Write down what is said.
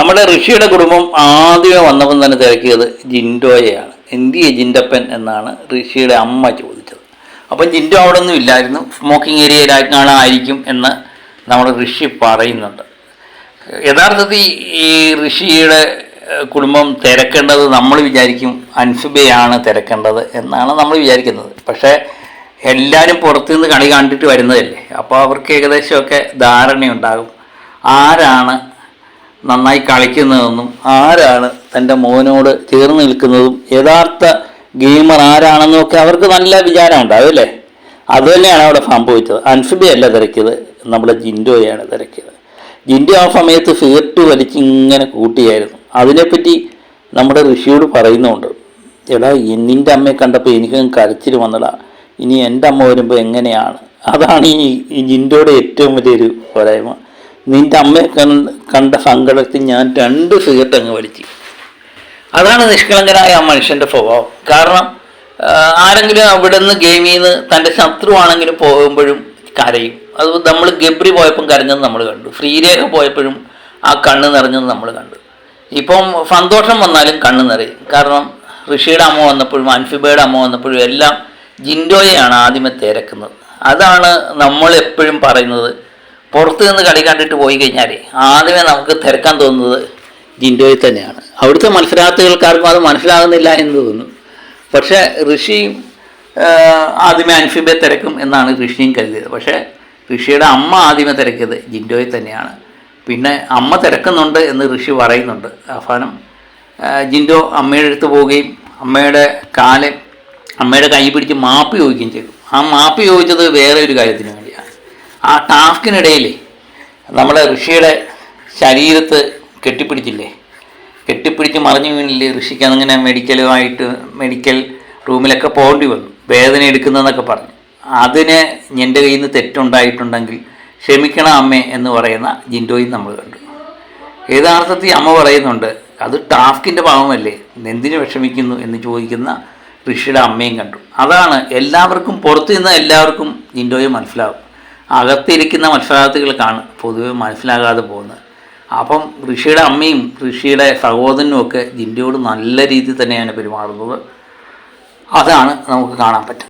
നമ്മുടെ ഋഷിയുടെ കുടുംബം ആദ്യമേ വന്നപ്പം തന്നെ തിരക്കിയത് ജിൻഡോയെയാണ്. എന്തിയെ ജിൻഡപ്പൻ എന്നാണ് ഋഷിയുടെ അമ്മ ചോദിച്ചത്. അപ്പം ജിൻഡോ അവിടെ ഒന്നും ഇല്ലായിരുന്നു. സ്മോക്കിംഗ് ഏരിയയിലായിരിക്കും എന്ന് നമ്മുടെ ഋഷി പറയുന്നുണ്ട്. യഥാർത്ഥത്തിൽ ഈ ഋഷിയുടെ കുടുംബം തിരക്കേണ്ടത് നമ്മൾ വിചാരിക്കും അൻസുബയാണ് തിരക്കേണ്ടത് എന്നാണ് നമ്മൾ വിചാരിക്കുന്നത്. പക്ഷേ എല്ലാവരും പുറത്തുനിന്ന് കളി കണ്ടിട്ട് വരുന്നതല്ലേ? അപ്പോൾ അവർക്ക് ഏകദേശമൊക്കെ ധാരണയുണ്ടാകും. ആരാണ് നന്നായി കളിക്കുന്നതെന്നും ആരാണ് തന്റെ മോനോട് ചേർന്ന് നിൽക്കുന്നതും യഥാർത്ഥ ഗെയിമർ ആരാണെന്നും ഒക്കെ അവർക്ക് നല്ല വിചാരമുണ്ട്. അതല്ലേ? അതുതന്നെയാണ് അത് തന്നെയാണ് അവിടെ സംഭവിച്ചത് അല്ല തിരക്കിയത്. നമ്മുടെ ജിൻഡോയാണ് തിരക്കിയത്. ജിൻഡോ ആ സമയത്ത് സിഗരറ്റ് വലിച്ച് ഇങ്ങനെ കൂട്ടിയായിരുന്നു. അതിനെപ്പറ്റി നമ്മുടെ ഋഷിയോട് പറയുന്നുണ്ട്. എടാ നിന്റെ അമ്മയെ കണ്ടപ്പോൾ എനിക്കും കരച്ചിൽ വന്നടാ ഇനി എന്റെ അമ്മ വരുമ്പോൾ എങ്ങനെയാണ്? അതാണ് ഈ ജിൻഡോയുടെ ഏറ്റവും വലിയൊരു പോരായ്മ. നിന്റെ അമ്മയെ കണ്ട സങ്കടത്തിൽ ഞാൻ രണ്ട് സിഗരറ്റ് അങ്ങ് വലിച്ചു. അതാണ് നിഷ്കളങ്കനായ ആ മനുഷ്യന്റെ സ്വഭാവം. കാരണം ആരെങ്കിലും അവിടെ നിന്ന് ഗെയിമിൽ നിന്ന് തന്റെ ശത്രുവാണെങ്കിലും പോകുമ്പോഴും കരയും. അത് നമ്മൾ ഗബ്രി പോയപ്പം കരഞ്ഞത് നമ്മൾ കണ്ടു. ശ്രീരേഖ പോയപ്പോഴും ആ കണ്ണ് നിറഞ്ഞത് നമ്മൾ കണ്ടു. ഇപ്പം സന്തോഷം വന്നാലും കണ്ണ് നിറയും. കാരണം ഋഷിയുടെ അമ്മ വന്നപ്പോഴും അൻഫിബയുടെ അമ്മ വന്നപ്പോഴും എല്ലാം ജിൻഡോയെയാണ് ആദ്യമേ തിരക്കുന്നത്. അതാണ് നമ്മൾ എപ്പോഴും പറയുന്നത് പുറത്ത് നിന്ന് കളി കണ്ടിട്ട് പോയി കഴിഞ്ഞാൽ ആദ്യമേ നമുക്ക് തിരക്കാൻ തോന്നുന്നത് ജിൻഡോയിൽ തന്നെയാണ്. അവിടുത്തെ മത്സരാർത്ഥികൾക്കാർക്കും അത് മനസ്സിലാകുന്നില്ല എന്ന് തോന്നുന്നു. പക്ഷേ ഋഷിയും ആദ്യമേ അൻഫിബെ തിരക്കും എന്നാണ് ഋഷിയും കരുതിയത്. പക്ഷേ ഋഷിയുടെ അമ്മ ആദ്യമേ തിരക്കിയത് ജിൻഡോയിൽ തന്നെയാണ്. പിന്നെ അമ്മ തിരക്കുന്നുണ്ട് എന്ന് ഋഷി പറയുന്നുണ്ട്. അവസാനം ജിൻഡോ അമ്മയുടെ അടുത്ത് പോവുകയും അമ്മയുടെ കാൽ അമ്മയുടെ കൈ പിടിച്ച് മാപ്പ് ചോദിക്കുകയും ചെയ്തു. ആ മാപ്പ് ചോദിച്ചത് വേറെ ഒരു കാര്യത്തിന് ആ ടാസ്കിനിടയിൽ നമ്മുടെ ഋഷിയുടെ ശരീരത്ത് കെട്ടിപ്പിടിച്ചില്ലേ? കെട്ടിപ്പിടിച്ച് മറിഞ്ഞു വീണില്ലേ ഋഷിക്ക്? അങ്ങനെ മെഡിക്കലുമായിട്ട് മെഡിക്കൽ റൂമിലൊക്കെ പോകേണ്ടി വന്നു. വേദന എടുക്കുന്നതെന്നൊക്കെ പറഞ്ഞു. അതിന് എന്റെ കയ്യിൽ നിന്ന് തെറ്റുണ്ടായിട്ടുണ്ടെങ്കിൽ ക്ഷമിക്കണം അമ്മേ എന്ന് പറയുന്ന ജിൻഡോയും നമ്മൾ കണ്ടു. യഥാർത്ഥത്തിൽ അമ്മ പറയുന്നുണ്ട് അത് ടാസ്കിന്റെ ഭാഗമല്ലേ? എന്തിനു വിഷമിക്കുന്നു? എന്ന് ചോദിക്കുന്ന ഋഷിയുടെ അമ്മയും കണ്ടു. അതാണ് എല്ലാവർക്കും പുറത്തു നിന്ന് എല്ലാവർക്കും ജിൻഡോയെ മനസ്സിലാവും. അകത്തിരിക്കുന്ന മത്സരാർത്ഥികൾക്കാണ് പൊതുവെ മനസ്സിലാകാതെ പോകുന്നത്. അപ്പം ഋഷിയുടെ അമ്മയും ഋഷിയുടെ സഹോദരനും ഒക്കെ ജിൻഡിയോട് നല്ല രീതിയിൽ തന്നെയാണ് പെരുമാറുന്നത്. അതാണ് നമുക്ക് കാണാൻ പറ്റുന്നത്.